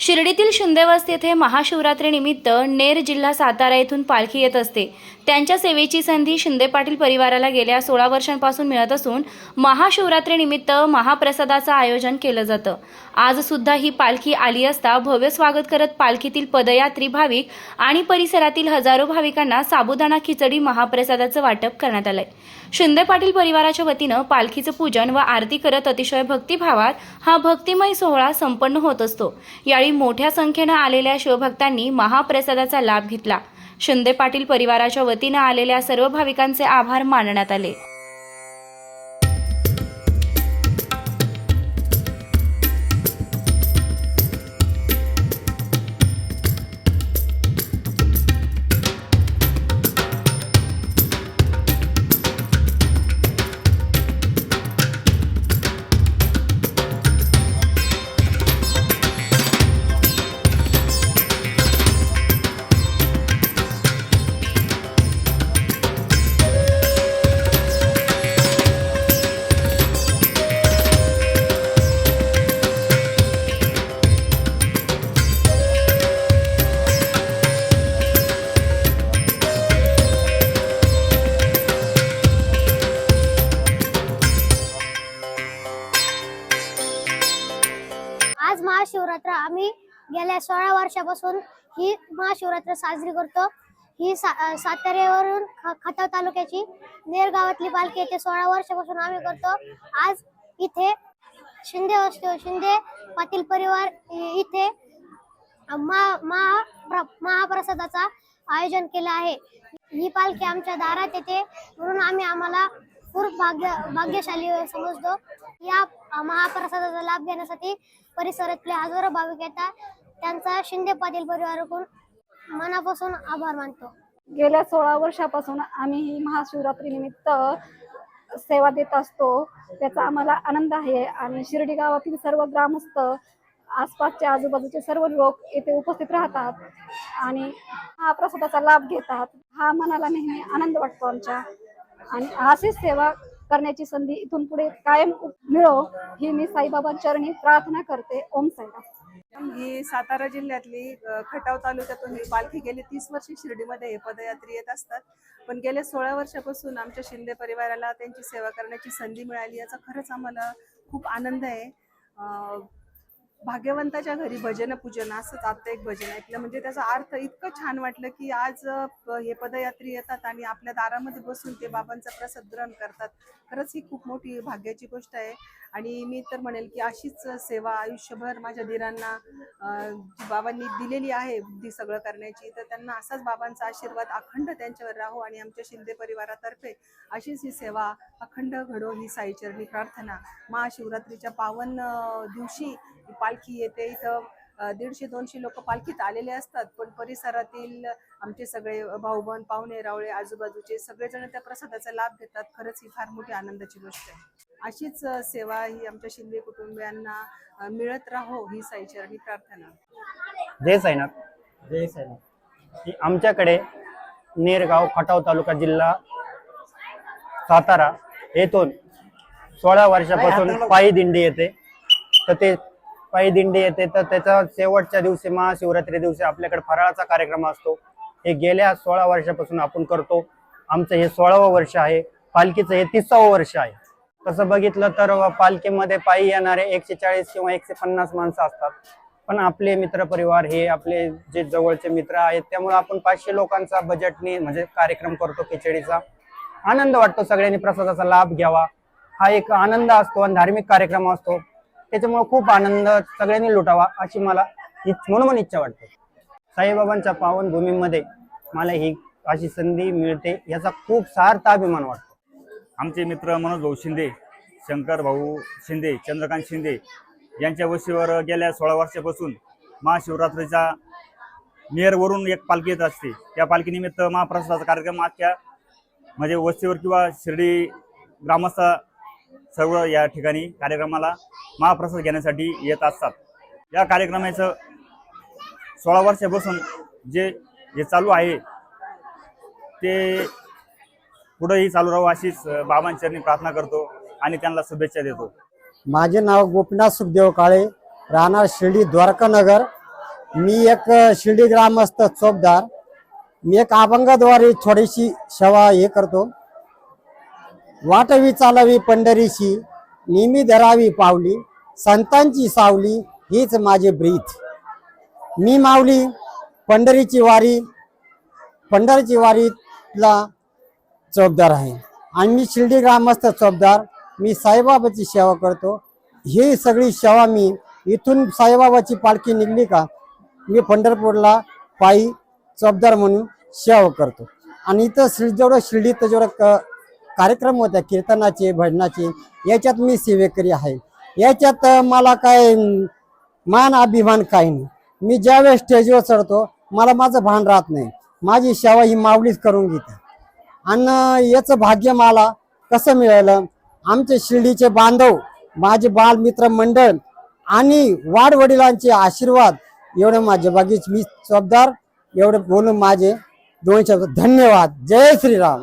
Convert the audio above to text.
शिर्डीतील शिंदेवस्ती येथे महाशिवरात्रीनिमित्त नेर जिल्हा सातारा येथून पालखी येत असते. त्यांच्या सेवेची संधी शिंदे पाटील परिवाराला गेल्या सोळा वर्षांपासून मिळत असून महाशिवरात्रीनिमित्त महाप्रसादाचं आयोजन केलं जातं. आज सुद्धा ही पालखी आली असता भव्य स्वागत करत पालखीतील पदयात्री भाविक आणि परिसरातील हजारो भाविकांना साबुदाणा खिचडी महाप्रसादाचं वाटप करण्यात आलंय. शिंदे पाटील परिवाराच्या वतीनं पालखीचं पूजन व आरती करत अतिशय भक्तिभावात हा भक्तिमय सोहळा संपन्न होत असतो. यावेळी मोठ्या संख्येनं आलेल्या शिवभक्तांनी महाप्रसादाचा लाभ घेतला. शिंदे पाटील परिवाराच्या वतीनं आलेल्या सर्व भाविकांचे आभार मानण्यात आले. महाशिवरात्र आम्ही गेल्या सोळा वर्षापासून ही महाशिवरात्र साजरी करतो. ही सा साताऱ्यावरून ख- खटाव तालुक्याची नेर गावातली पालखी येते सोळा वर्षापासून आम्ही करतो. आज इथे शिंदे वस्तू शिंदे पाटील परिवार इथे महा महा महाप्रसादाचा आयोजन केलं आहे. ही पालखी आमच्या दारात येते. म्हणून आम्ही आम्हाला खूप भाग्य भाग्यशाली समजतो. या महाप्रसादाचा लाभ घेण्यासाठी परिसरातले हजारो भाविक येतात. त्यांचा शिंदे पाटील परिवाराकडून मनापासून आभार मानतो. गेल्या सोळा वर्षापासून आम्ही ही महाशिवरात्री निमित्त सेवा देत असतो. त्याचा आम्हाला आनंद आहे आणि शिर्डी गावातील सर्व ग्रामस्थ आसपासचे आजूबाजूचे सर्व लोक येथे उपस्थित राहतात आणि हा प्रसादाचा लाभ घेतात. हा मनाला नेहमी आनंद वाटतो आमच्या. आणि अशीच सेवा करण्याची संधी इथून पुढे कायम मिळो ही मी साईबाबा चरणी प्रार्थना करते. ओम साईराम. ही सातारा जिल्ह्यातली खटाव तालुक्यातून ही पालखी गेली तीस वर्षे शिर्डीमध्ये हे पदयात्री येत असतात. पण गेल्या सोळा वर्षापासून आमच्या शिंदे परिवाराला त्यांची सेवा करण्याची संधी मिळाली याचा खरंच आम्हाला खूप आनंद आहे. भाग्यवंताच्या घरी भजन पूजन असंच आता एक भजन ऐकलं. म्हणजे त्याचा अर्थ इतकं छान वाटलं की आज प- हे पदयात्री येतात आणि आपल्या दारामध्ये बसून ते बाबांचा प्रसाद ग्रहण करतात. खरंच ही खूप मोठी भाग्याची गोष्ट आहे. आणि मी तर म्हणेल की अशीच सेवा आयुष्यभर माझ्या धीरांना बाबांनी दिलेली आहे बुद्धी सगळं करण्याची तर त्यांना असाच बाबांचा आशीर्वाद अखंड त्यांच्यावर राहो आणि आमच्या शिंदे परिवारातर्फे अशीच ही सेवा अखंड घडो ही साईचरणी प्रार्थना. महाशिवरात्रीच्या पावन दिवशी पालखी येते. इथं दीडशे दोनशे लोक पालखीत आलेले असतात. पण परिसरातील आमचे सगळे भाऊ बहीण पाहुणे रावळे आजूबाजूचे सगळेजण त्या प्रसादाचा लाभ घेतात. खरंच ही फार मोठी आनंदाची गोष्ट आहे. अशीच सेवा ही आमच्या शिंदे कुटुंबियांना मिळत राहो ही साईचरणी प्रार्थना. जय साईनाथ. जय साईनाथ. की आमच्याकडे नेरगाव खटाव तालुका जिल्हा सातारा येथून सोळा वर्षापासून पायी दिंडी येते. तर ते पायी दिंडी येते तर त्याचा शेवटच्या दिवशी महाशिवरात्री दिवशी आपल्याकडे फराळाचा कार्यक्रम असतो. हे गेल्या सोळा वर्षापासून आपण करतो. आमचं हे सोळावं वर्ष आहे. पालखीचं हे तिसावं वर्ष आहे. तसं बघितलं तर पालखीमध्ये पायी येणारे एकशे चाळीस किंवा एकशे पन्नास माणसं असतात. पण आपले मित्रपरिवार हे आपले जे जवळचे मित्र आहेत त्यामुळे आपण पाचशे लोकांचा बजेटने म्हणजे कार्यक्रम करतो खिचडीचा. आनंद वाटतो सगळ्यांनी प्रसादाचा लाभ घ्यावा. हा एक आनंद असतो आणि धार्मिक कार्यक्रम असतो. त्याच्यामुळे खूप आनंद सगळ्यांनी लुटावा अशी मला म्हणून मनोमन इच्छा वाटते. साईबाबांच्या पावनभूमीमध्ये मला ही अशी संधी मिळते याचा खूप सार्थ अभिमान वाटतो. आमचे मित्र मनोज भाऊ शिंदे शंकर भाऊ शिंदे चंद्रकांत शिंदे यांच्या वशीवर गेल्या सोळा वर्षापासून महाशिवरात्रीचा मेअरवरून एक पालखी येत असते. त्या पालखीनिमित्त महाप्रसादाचा कार्यक्रम आजच्या म्हणजे वस्तीवर किंवा शिर्डी ग्रामस्थ सर्व या ठिकाणी कार्यक्रमाला महाप्रसाद घेण्यासाठी येत असतात. या कार्यक्रमाचं सोळा वर्षापासून जे जे चालू आहे ते पुढेही चालू राहू अशीच बाबांचरणी प्रार्थना करतो आणि त्यांना शुभेच्छा देतो. माझे नाव गोपीनाथ सुखदेव काळे राहणार शिर्डी द्वारकानगर. मी एक शिर्डी ग्रामस्थ चोपदार मी एक अभंगाद्वारे थोडीशी सेवा हे करतो. वाटवी चालावी पंढरीशी नेहमी धरावी पावली संतांची सावली हीच माझे ब्रीथ. मी माऊली पंढरीची वारी पंढरीची वारीला चौकदार आहे. आणि मी शिर्डी ग्रामस्थ चौकदार मी साईबाबाची सेवा करतो. ही सगळी सेवा मी इथून साईबाबाची पालखी निघली का मी पंढरपूरला पायी चौकदार म्हणून सेवा करतो. आणि इथं शिर्डी जेवढं शिर्डी जेवढं क कार्यक्रम होत्या कीर्तनाचे भजनाचे याच्यात मी सेवेकरी आहे. याच्यात मला काय मान अभिमान काही नाही. मी ज्यावेळेस स्टेजवर चढतो मला माझं भान राहत नाही. माझी सेवा ही मावलीच करून घेते. आणि याचं भाग्य मला कसं मिळालं? आमचे शिर्डीचे बांधव माझे बालमित्र मंडळ आणि वाडवडिलांचे आशीर्वाद एवढं माझे बागीच मी जबाबदार एवढं बोलून माझे दोन शब्द धन्यवाद. जय श्रीराम.